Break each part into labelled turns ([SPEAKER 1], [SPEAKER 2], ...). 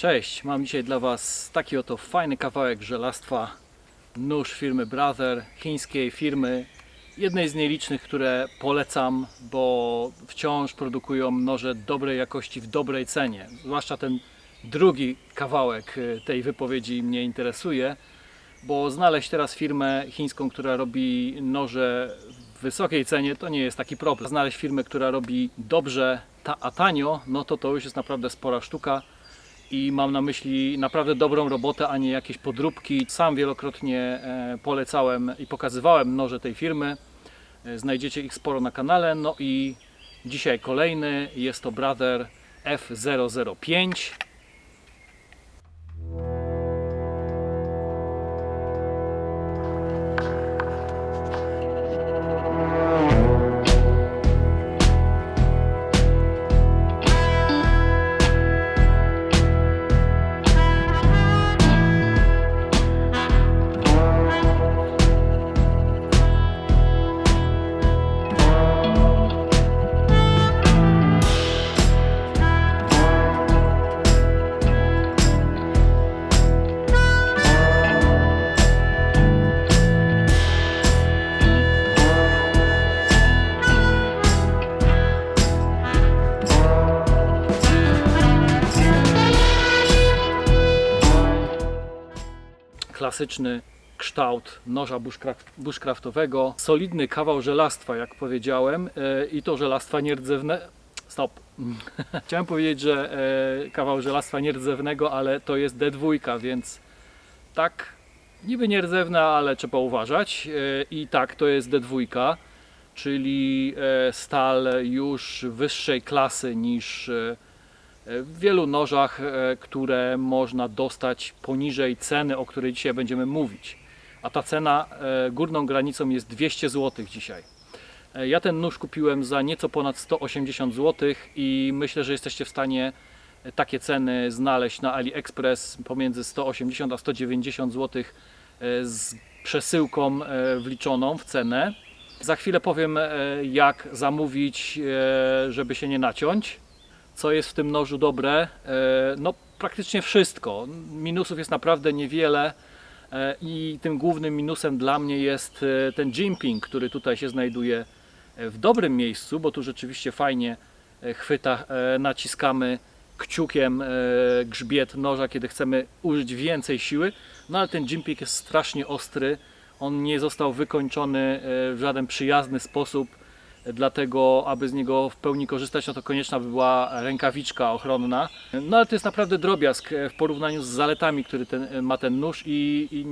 [SPEAKER 1] Cześć, mam dzisiaj dla Was taki oto fajny kawałek żelastwa. Nóż firmy Brother, chińskiej firmy. Jednej z nielicznych, które polecam, bo wciąż produkują noże dobrej jakości w dobrej cenie. Zwłaszcza ten drugi kawałek y, tej wypowiedzi mnie interesuje, bo znaleźć teraz firmę chińską, która robi noże w wysokiej cenie, to nie jest taki problem. Znaleźć firmę, która robi dobrze, ta, a tanio, no to to już jest naprawdę spora sztuka i mam na myśli naprawdę dobrą robotę, a nie jakieś podróbki. Sam wielokrotnie e, polecałem i pokazywałem noże tej firmy. E, Znajdziecie ich sporo na kanale. No i dzisiaj kolejny jest to Brother F005. Klasyczny kształt noża bushcraft, bushcraftowego, solidny kawał żelastwa, jak powiedziałem, e, i to żelastwa nierdzewne. Stop. Chciałem powiedzieć, że e, kawał żelastwa nierdzewnego, ale to jest D2, więc tak, niby nierdzewna, ale trzeba uważać. E, I tak, to jest D2, czyli stal już wyższej klasy niż w wielu nożach, e, które można dostać poniżej ceny, o której dzisiaj będziemy mówić. A ta cena e, górną granicą jest 200 zł dzisiaj. E, Ja ten nóż kupiłem za nieco ponad 180 zł i myślę, że jesteście w stanie takie ceny znaleźć na AliExpress pomiędzy 180 a 190 zł z przesyłką wliczoną w cenę. Za chwilę powiem, jak zamówić, żeby się nie naciąć co jest w tym nożu dobre? E, No, praktycznie wszystko. Minusów jest naprawdę niewiele. e, I tym głównym minusem dla mnie jest e, ten jimping, który tutaj się znajduje w dobrym miejscu, bo tu rzeczywiście fajnie chwyta, naciskamy kciukiem grzbiet noża, kiedy chcemy użyć więcej siły. No ale ten jimping jest strasznie ostry. On nie został wykończony w żaden przyjazny sposób. Dlatego, aby z niego w pełni korzystać, no to konieczna by była rękawiczka ochronna. No ale to jest naprawdę drobiazg e, w porównaniu z zaletami, które ten, ma ten nóż i, i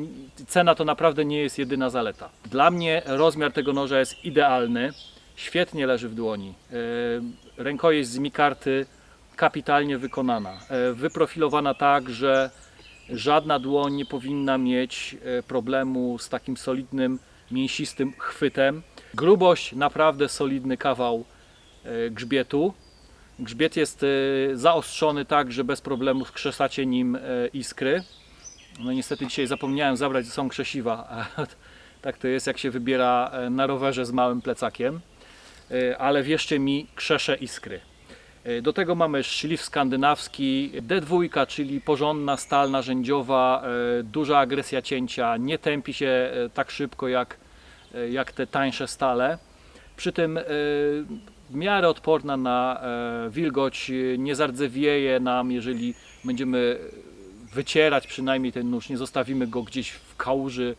[SPEAKER 1] cena to naprawdę nie jest jedyna zaleta. Dla mnie rozmiar tego noża jest idealny. Świetnie leży w dłoni. E, Rękojeść z mikarty kapitalnie wykonana. E, Wyprofilowana tak, że żadna dłoń nie powinna mieć e, problemu z takim solidnym, mięsistym chwytem. Grubość naprawdę solidny kawał e, grzbietu. Grzbiet jest e, zaostrzony tak, że bez problemu skrzesacie nim e, iskry. No niestety dzisiaj zapomniałem zabrać ze sobą krzesiwa. Tak to jest jak się wybiera na rowerze z małym plecakiem. Ale wierzcie mi, krzesze iskry. Do tego mamy szlif skandynawski D2, czyli porządna stal narzędziowa, duża agresja cięcia, nie tępi się tak szybko jak, jak te tańsze stale. Przy tym e, w miarę odporna na e, wilgoć, e, nie zardzewieje nam, jeżeli będziemy wycierać przynajmniej ten nóż, nie zostawimy go gdzieś w kałuży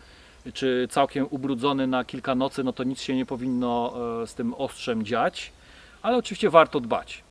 [SPEAKER 1] czy całkiem ubrudzony na kilka nocy, no to nic się nie powinno e, z tym ostrzem dziać, ale oczywiście warto dbać.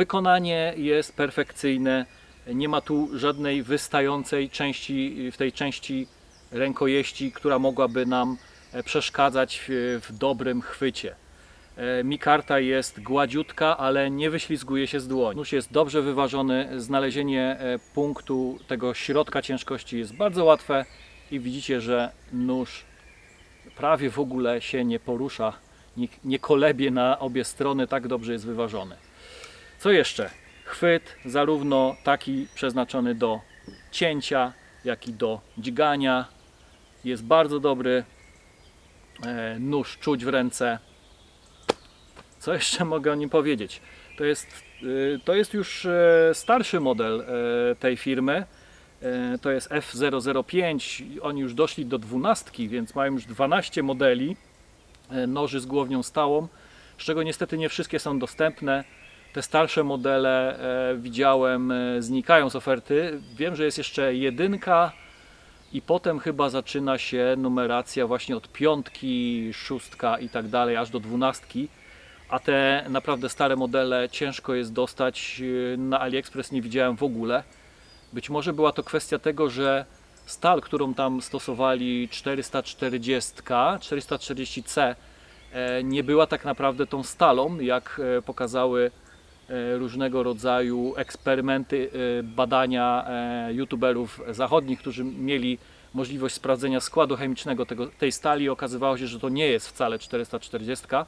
[SPEAKER 1] Wykonanie jest perfekcyjne. Nie ma tu żadnej wystającej części w tej części rękojeści, która mogłaby nam e, przeszkadzać w, w dobrym chwycie. E, Mikarta jest gładziutka, ale nie wyślizguje się z dłoni. Nóż jest dobrze wyważony. Znalezienie e, punktu tego środka ciężkości jest bardzo łatwe i widzicie, że nóż prawie w ogóle się nie porusza, nie kolebie na obie strony, tak dobrze jest wyważony. Co jeszcze? Chwyt zarówno taki przeznaczony do cięcia, jak i do dźgania. Jest bardzo dobry. E, Nóż czuć w ręce. Co jeszcze mogę o nim powiedzieć? To jest, y, to jest już e, starszy model e, tej firmy. E, To jest F005. Oni już doszli do dwunastki, więc mają już 12 modeli e, noży z głownią stałą, z czego niestety nie wszystkie są dostępne. Te starsze modele e, widziałem, e, znikają z oferty. Wiem, że jest jeszcze jedynka i potem chyba zaczyna się numeracja właśnie od piątki, szóstka i tak dalej, aż do dwunastki. A te naprawdę stare modele ciężko jest dostać. e, Na AliExpress nie widziałem w ogóle. Być może była to kwestia tego, że stal, którą tam stosowali 440, 440C, e, nie była tak naprawdę tą stalą, jak pokazały różnego rodzaju eksperymenty, e, badania e, youtuberów zachodnich, którzy mieli możliwość sprawdzenia składu chemicznego tego, tej stali. Okazywało się, że to nie jest wcale 440. E,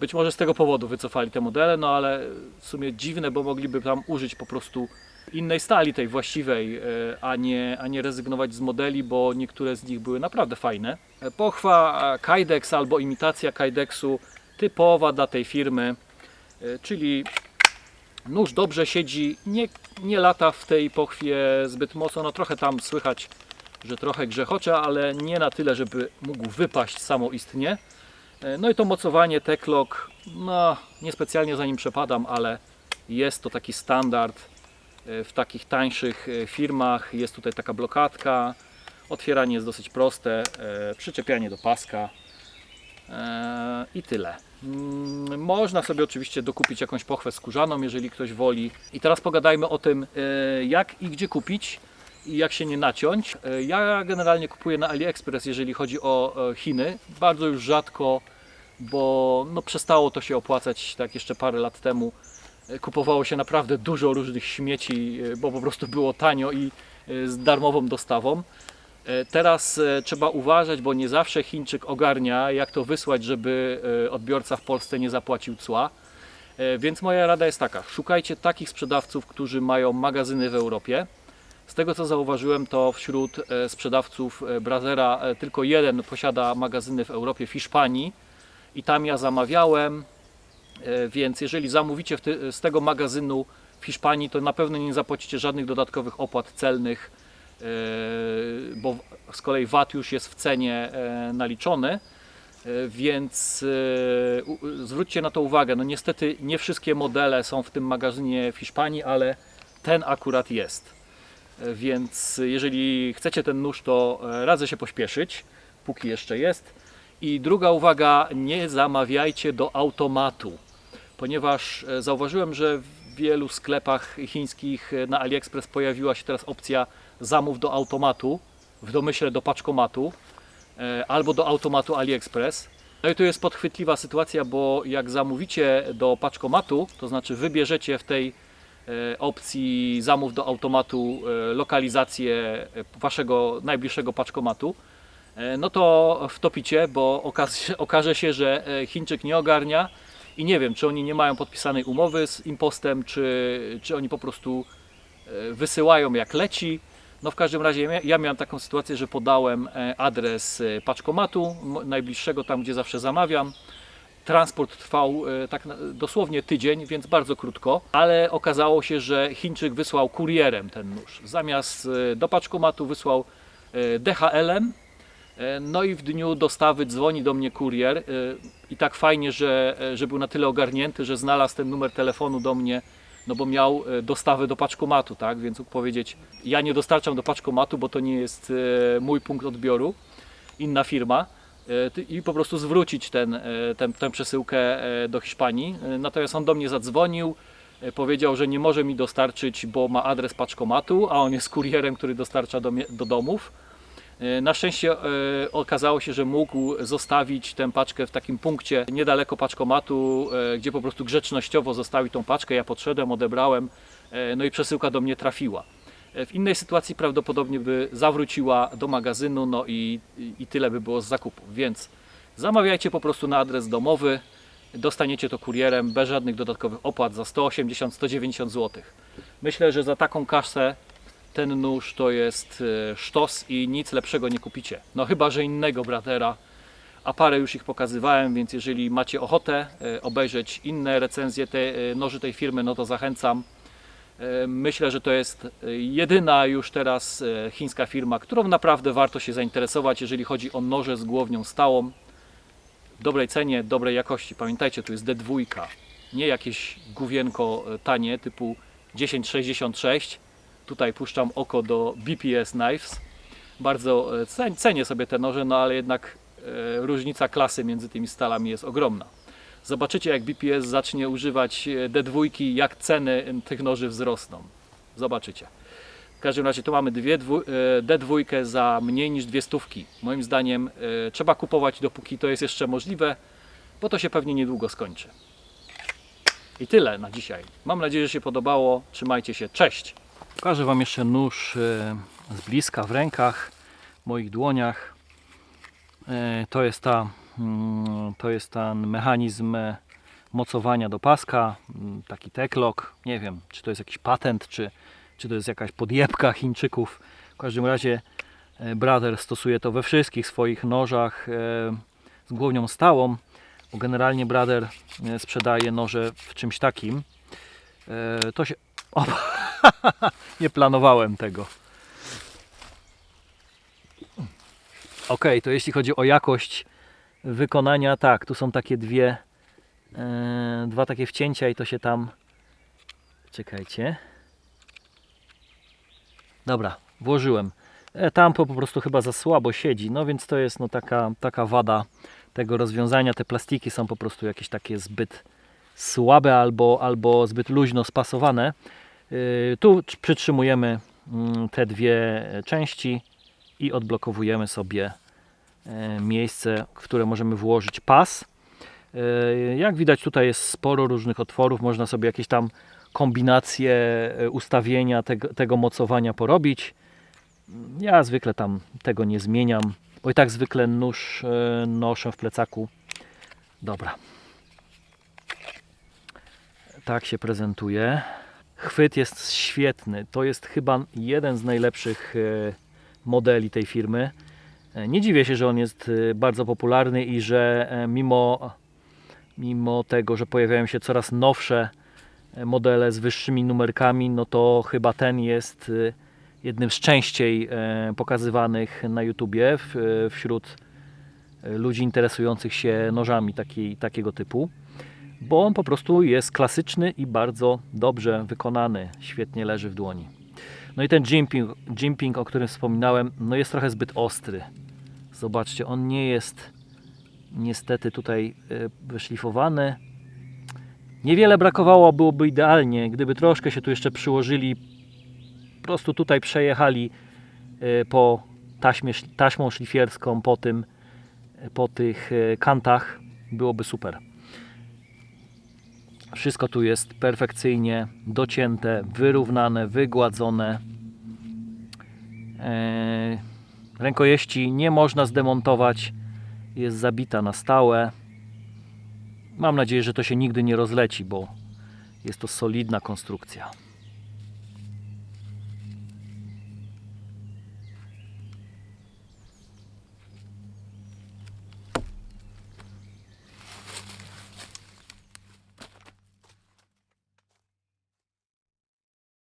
[SPEAKER 1] Być może z tego powodu wycofali te modele, no ale w sumie dziwne, bo mogliby tam użyć po prostu innej stali, tej właściwej, e, a nie, a nie rezygnować z modeli, bo niektóre z nich były naprawdę fajne. E, Pochwa e, Kydex albo imitacja Kydexu typowa dla tej firmy, e, czyli nóż dobrze siedzi, nie, nie lata w tej pochwie zbyt mocno, no trochę tam słychać, że trochę grzechocze, ale nie na tyle, żeby mógł wypaść samoistnie. E, No i to mocowanie Teklock, no niespecjalnie za nim przepadam, ale jest to taki standard e, w takich tańszych e, firmach. Jest tutaj taka blokadka, otwieranie jest dosyć proste, e, przyczepianie do paska e, i tyle. Mm, Można sobie oczywiście dokupić jakąś pochwę skórzaną, jeżeli ktoś woli. I teraz pogadajmy o tym, e, jak i gdzie kupić i jak się nie naciąć. E, Ja generalnie kupuję na AliExpress, jeżeli chodzi o e, Chiny. Bardzo już rzadko, bo no, przestało to się opłacać tak jeszcze parę lat temu. E, Kupowało się naprawdę dużo różnych śmieci, e, bo po prostu było tanio i z darmową dostawą. E, Teraz e, trzeba uważać, bo nie zawsze Chińczyk ogarnia, jak to wysłać, żeby e, odbiorca w Polsce nie zapłacił cła. Więc moja rada jest taka: szukajcie takich sprzedawców, którzy mają magazyny w Europie. Z tego co zauważyłem, to wśród sprzedawców Brazera tylko jeden posiada magazyny w Europie, w Hiszpanii. I tam ja zamawiałem, więc jeżeli zamówicie z tego magazynu w Hiszpanii, to na pewno nie zapłacicie żadnych dodatkowych opłat celnych, bo z kolei VAT już jest w cenie e, naliczony. E, Więc zwróćcie na to uwagę. No niestety nie wszystkie modele są w tym magazynie w Hiszpanii, ale ten akurat jest. Więc jeżeli chcecie ten nóż, to radzę się pośpieszyć, póki jeszcze jest. I druga uwaga, nie zamawiajcie do automatu, ponieważ zauważyłem, że w wielu sklepach chińskich na AliExpress pojawiła się teraz opcja zamów do automatu, w domyśle do paczkomatu e, albo do automatu AliExpress. No i tu jest podchwytliwa sytuacja, bo jak zamówicie do paczkomatu, to znaczy wybierzecie w tej e, opcji zamów do automatu e, lokalizację waszego najbliższego paczkomatu, no to wtopicie, bo okaże, się, że Chińczyk nie ogarnia i nie wiem, czy oni nie mają podpisanej umowy z impostem, czy, czy oni po prostu wysyłają jak leci. No w każdym razie ja- miałem taką sytuację, że podałem e, adres e, paczkomatu najbliższego tam, gdzie zawsze zamawiam. Transport trwał e, tak dosłownie tydzień, więc bardzo krótko, ale okazało się, że Chińczyk wysłał kurierem ten nóż. Zamiast do paczkomatu wysłał DHL-em. No i w dniu dostawy dzwoni do mnie kurier i tak fajnie, że, że był na tyle ogarnięty, że znalazł ten numer telefonu do mnie, no bo miał e, dostawę do paczkomatu, tak? Więc mógł powiedzieć, ja nie dostarczam do paczkomatu, bo to nie jest e, mój punkt odbioru, inna firma e, i po prostu zwrócić ten, ten, tę przesyłkę do Hiszpanii. Natomiast on do mnie zadzwonił, powiedział, że nie może mi dostarczyć, bo ma adres paczkomatu, a on jest kurierem, który dostarcza do, do domów. E, Na szczęście e, okazało się, że mógł zostawić tę paczkę w takim punkcie niedaleko paczkomatu, e, gdzie po prostu grzecznościowo zostawił tą paczkę. Ja podszedłem, odebrałem, no i przesyłka do mnie trafiła. W innej sytuacji prawdopodobnie by zawróciła do magazynu, no i- i tyle by było z zakupów. Więc zamawiajcie po prostu na adres domowy, dostaniecie to kurierem bez żadnych dodatkowych opłat za 180-190 zł. Myślę, że za taką kasę ten nóż to jest e, sztos i nic lepszego nie kupicie. No chyba, że innego bratera, a parę już ich pokazywałem, więc jeżeli macie ochotę e, obejrzeć inne recenzje te, e, noży tej firmy, no to zachęcam. Myślę, że to jest jedyna już teraz chińska firma, którą naprawdę warto się zainteresować, jeżeli chodzi o noże z głownią stałą. Dobrej cenie, dobrej jakości. Pamiętajcie, tu jest D2, nie jakieś główienko tanie typu 1066. Tutaj puszczam oko do BPS Knives. Bardzo e, cen- cenię sobie te noże, no ale jednak e, różnica klasy między tymi stalami jest ogromna. Zobaczycie, jak BPS zacznie używać e, D2, jak ceny tych noży wzrosną. Zobaczycie. W każdym razie tu mamy dwie dwu, e, D2 za mniej niż dwie stówki. Moim zdaniem trzeba kupować dopóki to jest jeszcze możliwe, bo to się pewnie niedługo skończy. I tyle na dzisiaj. Mam nadzieję, że się podobało. Trzymajcie się. Cześć! Pokażę Wam jeszcze nóż e, z bliska w rękach, w moich dłoniach. E, To jest, ta, mm, to jest ten mechanizm e, mocowania do paska, mm, taki teklock. Nie wiem, czy to jest jakiś patent, czy, czy to jest jakaś podjebka Chińczyków. W każdym razie Brother stosuje to we wszystkich swoich nożach z głownią stałą, bo generalnie Brother sprzedaje noże w czymś takim. To się... O, nie planowałem tego. Ok, to jeśli chodzi o jakość wykonania, tak, tu są takie dwie, e, dwa takie wcięcia i to się tam. Czekajcie. Dobra, włożyłem. E, po prostu chyba za słabo siedzi, no więc to jest no taka, taka wada tego rozwiązania. Te plastiki są po prostu jakieś takie zbyt słabe albo, albo zbyt luźno spasowane. Yy, Tu tr- przytrzymujemy mm, te dwie części i odblokowujemy sobie e, miejsce, w które możemy włożyć pas. E, Jak widać tutaj jest sporo różnych otworów, można sobie jakieś tam kombinacje e, ustawienia tego, tego mocowania porobić. Ja zwykle tam tego nie zmieniam, bo i tak zwykle nóż e, noszę w plecaku. Dobra. Tak się prezentuje. Chwyt jest świetny. To jest chyba jeden z najlepszych e, modeli tej firmy. E, Nie dziwię się, że on jest e, bardzo popularny i że mimo, mimo tego, że pojawiają się coraz nowsze modele z wyższymi numerkami, no to chyba ten jest jednym z częściej pokazywanych na YouTubie wśród ludzi interesujących się nożami taki, takiego typu bo on po prostu jest klasyczny i bardzo dobrze wykonany, świetnie leży w dłoni. No i ten jimping, jimping o którym wspominałem, no jest trochę zbyt ostry. Zobaczcie, on nie jest niestety tutaj e, wyszlifowany. Niewiele brakowało, byłoby idealnie, gdyby troszkę się tu jeszcze przyłożyli, po prostu tutaj przejechali e, po taśmie, taśmą szlifierską po tym, po tych e, kantach, byłoby super. Wszystko tu jest perfekcyjnie docięte, wyrównane, wygładzone. Eee, Rękojeści nie można zdemontować, jest zabita na stałe. Mam nadzieję, że to się nigdy nie rozleci, bo jest to solidna konstrukcja.